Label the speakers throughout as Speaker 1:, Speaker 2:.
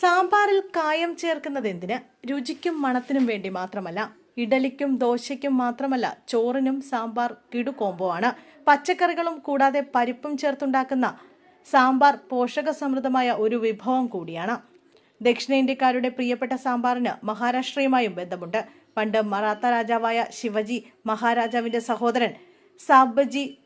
Speaker 1: സാമ്പാറിൽ കായം ചേർക്കുന്നത് എന്തിന് രുചിക്കും മണത്തിനും വേണ്ടി മാത്രമല്ല ഇഡലിക്കും ദോശയ്ക്കും മാത്രമല്ല ചോറിനും സാമ്പാർ കിടു കോംബോ ആണ്. പച്ചക്കറികളും കൂടാതെ പരിപ്പും ചേർത്തുണ്ടാക്കുന്ന സാമ്പാർ പോഷക സമൃദ്ധമായ ഒരു വിഭവം കൂടിയാണ്. ദക്ഷിണേന്ത്യക്കാരുടെ പ്രിയപ്പെട്ട സാമ്പാറിന് മഹാരാഷ്ട്രയുമായും ബന്ധമുണ്ട്. പണ്ട് മറാത്ത രാജാവായ ശിവജി മഹാരാജാവിന്റെ സഹോദരൻ സാബജി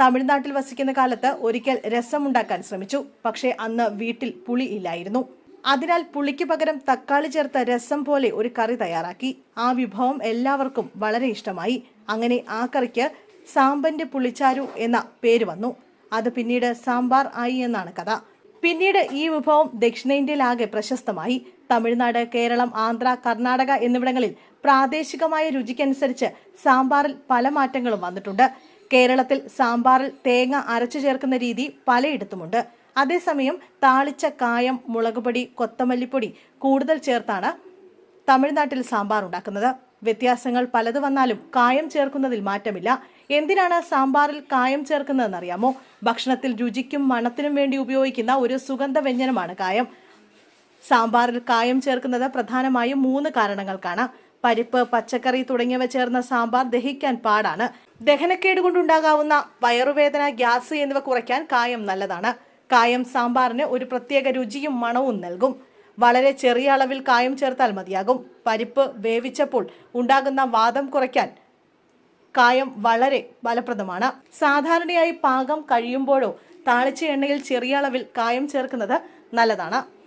Speaker 1: തമിഴ്നാട്ടിൽ വസിക്കുന്ന കാലത്ത് ഒരിക്കൽ രസമുണ്ടാക്കാൻ ശ്രമിച്ചു. പക്ഷേ അന്ന് വീട്ടിൽ പുളി ഇല്ലായിരുന്നു. അതിനാൽ പുളിക്ക് പകരം തക്കാളി ചേർത്ത രസം പോലെ ഒരു കറി തയ്യാറാക്കി. ആ വിഭവം എല്ലാവർക്കും വളരെ ഇഷ്ടമായി. അങ്ങനെ ആ കറിക്ക് സാമ്പന്റെ പുളിച്ചാരു എന്ന പേര് വന്നു. അത് പിന്നീട് സാമ്പാർ ആയി എന്നാണ് കഥ. പിന്നീട് ഈ വിഭവം ദക്ഷിണേന്ത്യയിലാകെ പ്രശസ്തമായി. തമിഴ്നാട് കേരളം ആന്ധ്ര കർണാടക എന്നിവിടങ്ങളിൽ പ്രാദേശികമായ രുചിക്കനുസരിച്ച് സാമ്പാറിൽ പല മാറ്റങ്ങളും വന്നിട്ടുണ്ട്. കേരളത്തിൽ സാമ്പാറിൽ തേങ്ങ അരച്ചു ചേർക്കുന്ന രീതി പലയിടത്തുമുണ്ട്. അതേസമയം താളിച്ച കായം മുളകുപൊടി കൊത്തമല്ലിപ്പൊടി കൂടുതൽ ചേർത്താണ് തമിഴ്നാട്ടിൽ സാമ്പാർ ഉണ്ടാക്കുന്നത്. വ്യത്യാസങ്ങൾ പലത് വന്നാലും കായം ചേർക്കുന്നതിൽ മാറ്റമില്ല. എന്തിനാണ് സാമ്പാറിൽ കായം ചേർക്കുന്നതെന്ന് അറിയാമോ ഭക്ഷണത്തിൽ രുചിക്കും മണത്തിനും വേണ്ടി ഉപയോഗിക്കുന്ന ഒരു സുഗന്ധ വ്യഞ്ജനമാണ് കായം. സാമ്പാറിൽ കായം ചേർക്കുന്നത് പ്രധാനമായും മൂന്ന് കാരണങ്ങൾക്കാണ്. പരിപ്പ് പച്ചക്കറി തുടങ്ങിയവ ചേർന്ന സാമ്പാർ ദഹിക്കാൻ പാടാണ്. ദഹനക്കേട് കൊണ്ടുണ്ടാകാവുന്ന വയറുവേദന ഗ്യാസ് എന്നിവ കുറയ്ക്കാൻ കായം നല്ലതാണ്. കായം സാമ്പാറിന് ഒരു പ്രത്യേക രുചിയും മണവും നൽകും. വളരെ ചെറിയ അളവിൽ കായം ചേർത്താൽ മതിയാകും. പരിപ്പ് വേവിച്ചപ്പോൾ ഉണ്ടാകുന്ന വാദം കുറയ്ക്കാൻ കായം വളരെ ഫലപ്രദമാണ്. സാധാരണയായി പാകം കഴിയുമ്പോഴോ താളിച്ച എണ്ണയിൽ ചെറിയ അളവിൽ കായം ചേർക്കുന്നത് നല്ലതാണ്.